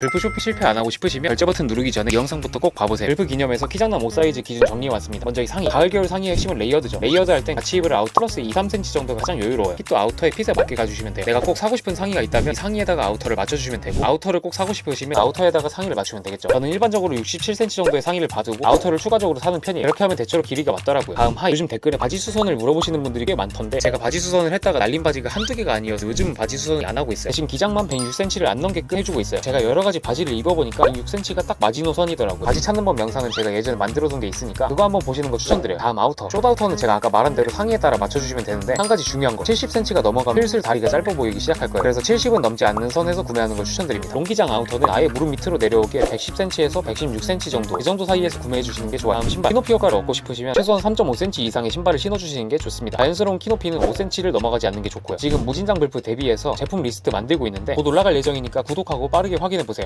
벨프 쇼핑 실패 안 하고 싶으시면 결제 버튼 누르기 전에 이 영상부터 꼭 봐보세요. 벨프 기념해서 키장남 옷 사이즈 기준 정리해 왔습니다. 먼저 이 상의. 가을 겨울 상의의 핵심은 레이어드죠. 레이어드 할 땐 같이 입을 아웃 플러스 2, 3cm 정도가 가장 여유로워요. 핏도 아우터의 핏에 맞게 가주시면 돼요. 내가 꼭 사고 싶은 상의가 있다면 이 상의에다가 아우터를 맞춰주시면 되고 아우터를 꼭 사고 싶으시면 아우터에다가 상의를 맞추면 되겠죠. 저는 일반적으로 67cm 정도의 상의를 봐두고 아우터를 추가적으로 사는 편이에요. 이렇게 하면 대체로 길이가 맞더라고요. 다음 하의. 요즘 댓글에 바지 수선을 물어보시는 분들이 꽤 많던데 제가 바지 수선을 했다가 날린 바지가 한두 개가 아니어서 요즘은 바지 수선을 안 하고 있어요. 대신 기장만 106cm를 안 넘게끔 해주고 있어요. 제가 여러 가지 바지를 입어보니까 이 6cm가 딱 마지노선이더라고요. 바지 찾는 법 영상은 제가 예전에 만들어둔 게 있으니까 그거 한번 보시는 거 추천드려요. 다음 아우터. 숏아우터는 제가 아까 말한 대로 상의에 따라 맞춰주시면 되는데 한 가지 중요한 거 70cm가 넘어가면 슬슬 다리가 짧아 보이기 시작할 거예요. 그래서 70은 넘지 않는 선에서 구매하는 걸 추천드립니다. 롱기장 아우터는 아예 무릎 밑으로 내려오게 110cm에서 116cm 정도 이 정도 사이에서 구매해 주시는 게 좋아요. 다음 신발. 키높이 효과를 얻고 싶으시면 최소한 3.5cm 이상의 신발을 신어주시는 게 좋습니다. 자연스러운 키높이는 5cm를 넘어가지 않는 게 좋고요. 지금 무진장 불프 대비해서 제품 리스트 만들고 있는데 곧 올라갈 예정이니까 구독하고 빠르게 확인해 보세요.